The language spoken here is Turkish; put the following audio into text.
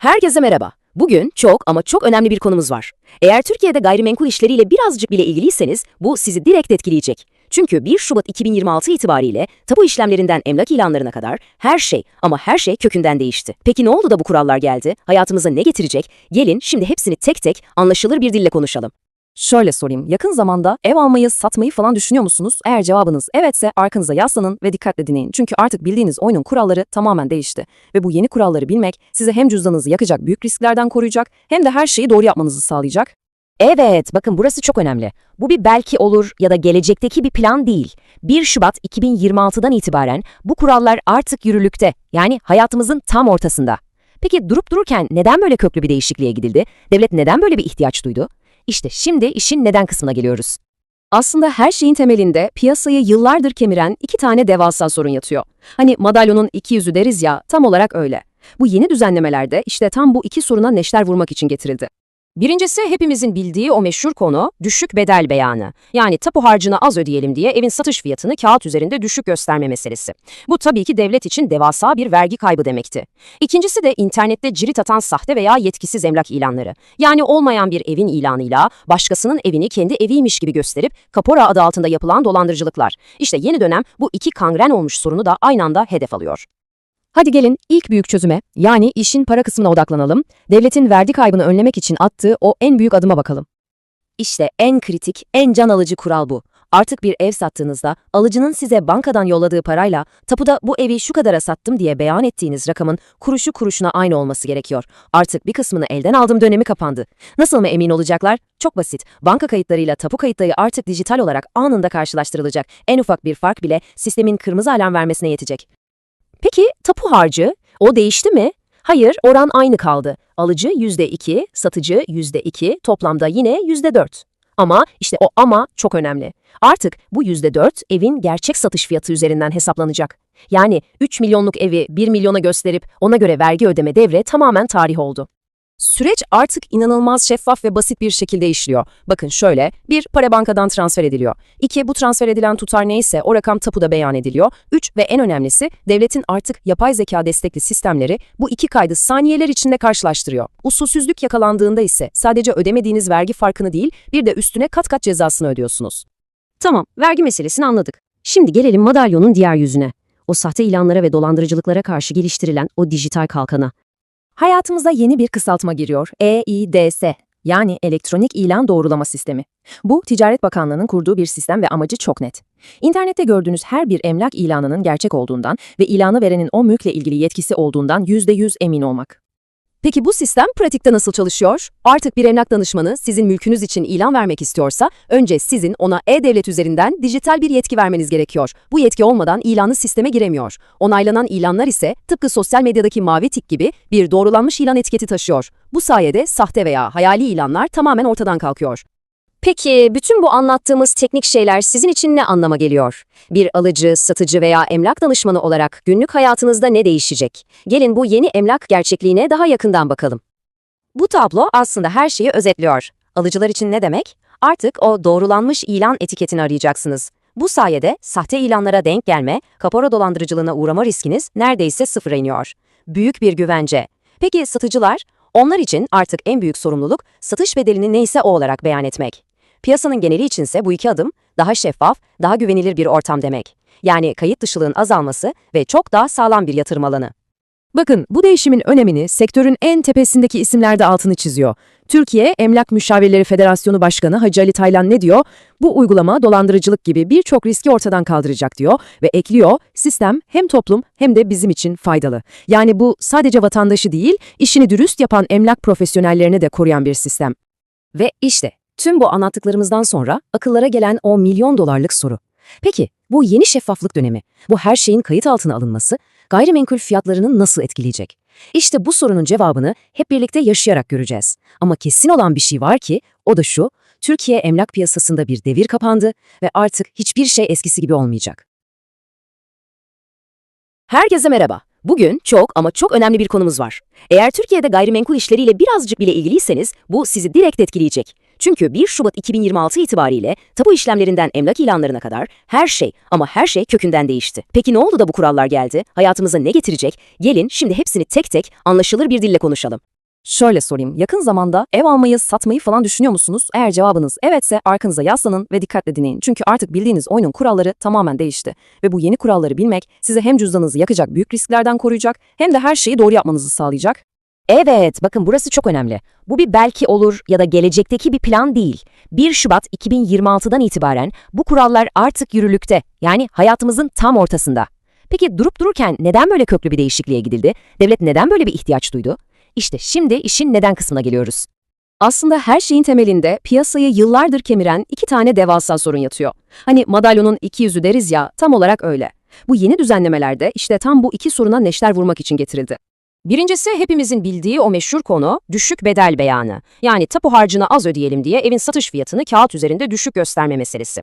Herkese merhaba. Bugün çok ama çok önemli bir konumuz var. Eğer Türkiye'de gayrimenkul işleriyle birazcık bile ilgiliyseniz bu sizi direkt etkileyecek. Çünkü 1 Şubat 2026 itibariyle tapu işlemlerinden emlak ilanlarına kadar her şey ama her şey kökünden değişti. Peki ne oldu da bu kurallar geldi? Hayatımıza ne getirecek? Gelin şimdi hepsini tek tek anlaşılır bir dille konuşalım. Şöyle sorayım, yakın zamanda ev almayı, satmayı falan düşünüyor musunuz? Eğer cevabınız evetse arkanıza yaslanın ve dikkatle dinleyin. Çünkü artık bildiğiniz oyunun kuralları tamamen değişti. Ve bu yeni kuralları bilmek size hem cüzdanınızı yakacak büyük risklerden koruyacak hem de her şeyi doğru yapmanızı sağlayacak. Evet, bakın burası çok önemli. Bu bir belki olur ya da gelecekteki bir plan değil. 1 Şubat 2026'dan itibaren bu kurallar artık yürürlükte. Yani hayatımızın tam ortasında. Peki durup dururken neden böyle köklü bir değişikliğe gidildi? Devlet neden böyle bir ihtiyaç duydu? İşte şimdi işin neden kısmına geliyoruz. Aslında her şeyin temelinde piyasayı yıllardır kemiren iki tane devasa sorun yatıyor. Hani madalyonun iki yüzü deriz ya, tam olarak öyle. Bu yeni düzenlemelerde işte tam bu iki soruna neşter vurmak için getirildi. Birincisi hepimizin bildiği o meşhur konu düşük bedel beyanı. Yani tapu harcını az ödeyelim diye evin satış fiyatını kağıt üzerinde düşük gösterme meselesi. Bu tabii ki devlet için devasa bir vergi kaybı demekti. İkincisi de internette cirit atan sahte veya yetkisiz emlak ilanları. Yani olmayan bir evin ilanıyla başkasının evini kendi eviymiş gibi gösterip kapora adı altında yapılan dolandırıcılıklar. İşte yeni dönem bu iki kangren olmuş sorunu da aynı anda hedef alıyor. Hadi gelin ilk büyük çözüme, yani işin para kısmına odaklanalım. Devletin vergi kaybını önlemek için attığı o en büyük adıma bakalım. İşte en kritik, en can alıcı kural bu. Artık bir ev sattığınızda alıcının size bankadan yolladığı parayla tapuda bu evi şu kadara sattım diye beyan ettiğiniz rakamın kuruşu kuruşuna aynı olması gerekiyor. Artık bir kısmını elden aldım dönemi kapandı. Nasıl mı emin olacaklar? Çok basit. Banka kayıtlarıyla tapu kayıtları artık dijital olarak anında karşılaştırılacak. En ufak bir fark bile sistemin kırmızı alarm vermesine yetecek. Peki tapu harcı? O değişti mi? Hayır, oran aynı kaldı. Alıcı %2, satıcı %2, toplamda yine %4. Ama işte o ama çok önemli. Artık bu %4 evin gerçek satış fiyatı üzerinden hesaplanacak. Yani 3 milyonluk evi 1 milyona gösterip ona göre vergi ödeme devre tamamen tarih oldu. Süreç artık inanılmaz şeffaf ve basit bir şekilde işliyor. Bakın şöyle, bir para bankadan transfer ediliyor. İki, bu transfer edilen tutar neyse o rakam tapuda beyan ediliyor. Üç ve en önemlisi devletin artık yapay zeka destekli sistemleri bu iki kaydı saniyeler içinde karşılaştırıyor. Usulsüzlük yakalandığında ise sadece ödemediğiniz vergi farkını değil bir de üstüne kat kat cezasını ödüyorsunuz. Tamam, vergi meselesini anladık. Şimdi gelelim madalyonun diğer yüzüne. O sahte ilanlara ve dolandırıcılıklara karşı geliştirilen o dijital kalkana. Hayatımıza yeni bir kısaltma giriyor. EIDS yani Elektronik İlan Doğrulama Sistemi. Bu, Ticaret Bakanlığı'nın kurduğu bir sistem ve amacı çok net. İnternette gördüğünüz her bir emlak ilanının gerçek olduğundan ve ilanı verenin o mülkle ilgili yetkisi olduğundan %100 emin olmak. Peki bu sistem pratikte nasıl çalışıyor? Artık bir emlak danışmanı sizin mülkünüz için ilan vermek istiyorsa, önce sizin ona e-devlet üzerinden dijital bir yetki vermeniz gerekiyor. Bu yetki olmadan ilanı sisteme giremiyor. Onaylanan ilanlar ise tıpkı sosyal medyadaki mavi tik gibi bir doğrulanmış ilan etiketi taşıyor. Bu sayede sahte veya hayali ilanlar tamamen ortadan kalkıyor. Peki bütün bu anlattığımız teknik şeyler sizin için ne anlama geliyor? Bir alıcı, satıcı veya emlak danışmanı olarak günlük hayatınızda ne değişecek? Gelin bu yeni emlak gerçekliğine daha yakından bakalım. Bu tablo aslında her şeyi özetliyor. Alıcılar için ne demek? Artık o doğrulanmış ilan etiketini arayacaksınız. Bu sayede sahte ilanlara denk gelme, kapora dolandırıcılığına uğrama riskiniz neredeyse sıfıra iniyor. Büyük bir güvence. Peki satıcılar? Onlar için artık en büyük sorumluluk satış bedelini neyse o olarak beyan etmek. Piyasanın geneli içinse bu iki adım daha şeffaf, daha güvenilir bir ortam demek. Yani kayıt dışılığın azalması ve çok daha sağlam bir yatırım alanı. Bakın bu değişimin önemini sektörün en tepesindeki isimler de altını çiziyor. Türkiye Emlak Müşavirleri Federasyonu Başkanı Hacı Ali Taylan ne diyor? Bu uygulama dolandırıcılık gibi birçok riski ortadan kaldıracak diyor ve ekliyor sistem hem toplum hem de bizim için faydalı. Yani bu sadece vatandaşı değil, işini dürüst yapan emlak profesyonellerini de koruyan bir sistem. Ve işte tüm bu anlattıklarımızdan sonra akıllara gelen o milyon dolarlık soru. Peki bu yeni şeffaflık dönemi, bu her şeyin kayıt altına alınması gayrimenkul fiyatlarını nasıl etkileyecek? İşte bu sorunun cevabını hep birlikte yaşayarak göreceğiz. Ama kesin olan bir şey var ki o da şu, Türkiye emlak piyasasında bir devir kapandı ve artık hiçbir şey eskisi gibi olmayacak. Herkese merhaba. Bugün çok ama çok önemli bir konumuz var. Eğer Türkiye'de gayrimenkul işleriyle birazcık bile ilgiliyseniz bu sizi direkt etkileyecek. Çünkü 1 Şubat 2026 itibariyle tapu işlemlerinden emlak ilanlarına kadar her şey ama her şey kökünden değişti. Peki ne oldu da bu kurallar geldi? Hayatımıza ne getirecek? Gelin şimdi hepsini tek tek anlaşılır bir dille konuşalım. Şöyle sorayım, yakın zamanda ev almayı, satmayı falan düşünüyor musunuz? Eğer cevabınız evetse arkanıza yaslanın ve dikkatle dinleyin. Çünkü artık bildiğiniz oyunun kuralları tamamen değişti. Ve bu yeni kuralları bilmek size hem cüzdanınızı yakacak büyük risklerden koruyacak hem de her şeyi doğru yapmanızı sağlayacak. Evet, bakın burası çok önemli. Bu bir belki olur ya da gelecekteki bir plan değil. 1 Şubat 2026'dan itibaren bu kurallar artık yürürlükte. Yani hayatımızın tam ortasında. Peki durup dururken neden böyle köklü bir değişikliğe gidildi? Devlet neden böyle bir ihtiyaç duydu? İşte şimdi işin neden kısmına geliyoruz. Aslında her şeyin temelinde piyasayı yıllardır kemiren iki tane devasa sorun yatıyor. Hani madalyonun iki yüzü deriz ya, tam olarak öyle. Bu yeni düzenlemelerde işte tam bu iki soruna neşter vurmak için getirildi. Birincisi hepimizin bildiği o meşhur konu düşük bedel beyanı. Yani tapu harcını az ödeyelim diye evin satış fiyatını kağıt üzerinde düşük gösterme meselesi.